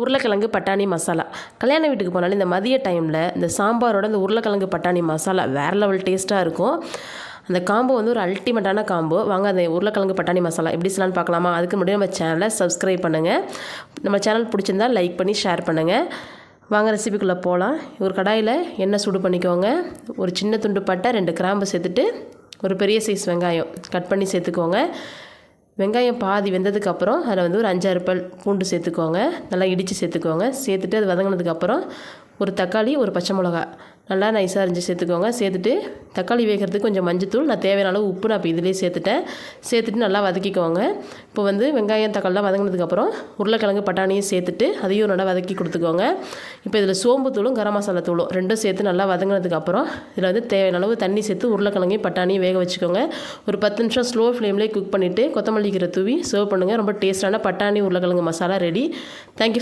உருளைக்கிழங்கு பட்டாணி மசாலா. கல்யாண வீட்டுக்கு போனாலும் இந்த மதிய டைமில் இந்த சாம்பாரோட இந்த உருளைக்கிழங்கு பட்டாணி மசாலா வேறு லெவல் டேஸ்ட்டாக இருக்கும். அந்த காம்போ வந்து ஒரு அல்டிமேட்டான காம்போ வாங்க அந்த உருளைக்கிழங்கு பட்டாணி மசாலா எப்படி செய்யலாம்னு பார்க்கலாமா? அதுக்கு முன்னாடி நம்ம சேனலை சப்ஸ்கிரைப் பண்ணுங்கள் நம்ம சேனல் பிடிச்சிருந்தா லைக் பண்ணி ஷேர் பண்ணுங்கள் வாங்க ரெசிபிக்குள்ளே போகலாம் ஒரு கடாயில் எண்ணெய் சூடு பண்ணிக்கோங்க. ஒரு சின்ன துண்டு பட்டை ரெண்டு கிராம்பு சேர்த்துட்டு ஒரு பெரிய சைஸ் வெங்காயம் கட் பண்ணி சேர்த்துக்கோங்க. வெங்காயம் பாதி வெந்ததுக்கப்புறம் அதில் வந்து ஒரு அஞ்சாறு பல் பூண்டு சேர்த்துக்கோங்க. நல்லா இடித்து சேர்த்துக்கோங்க. சேர்த்துட்டு அது வதங்கினதுக்கப்புறம் ஒரு தக்காளி ஒரு பச்சை மிளகா நல்லா நைஸாக அரிஞ்சு சேர்த்துக்கோங்க. சேர்த்துட்டு தக்காளி வேகிறதுக்கு கொஞ்சம் மஞ்சத்தூள் நான் தேவையான அளவு உப்பு நான் இப்போ இதிலே சேர்த்துட்டேன். சேர்த்துட்டு நல்லா வதக்கிக்கோங்க. இப்போ வந்து வெங்காயம் தக்காளிலாம் வதங்கினதுக்கப்புறம் உருளைக்கிழங்கு பட்டாணியும் சேர்த்துட்டு அதையும் நல்லா வதக்கி கொடுத்துக்கோங்க. இப்போ இதில் சோம்பு தூளும் கரம் மசாலா தூளும் ரெண்டும் சேர்த்து நல்லா வதங்கினதுக்கப்புறம் இதில் வந்து தேவையான அளவு தண்ணி சேர்த்து உருளைக்கிழங்கையும் பட்டாணியும் வேக வச்சுக்கோங்க. ஒரு பத்து நிமிஷம் ஸ்லோ ஃப்ளேம்லேயே குக் பண்ணிவிட்டு கொத்தமல்லி கீரை தூவி சர்வ் பண்ணுங்கள் ரொம்ப டேஸ்ட்டான பட்டாணி உருளைக்கிழங்கு மசாலா ரெடி தேங்க்யூ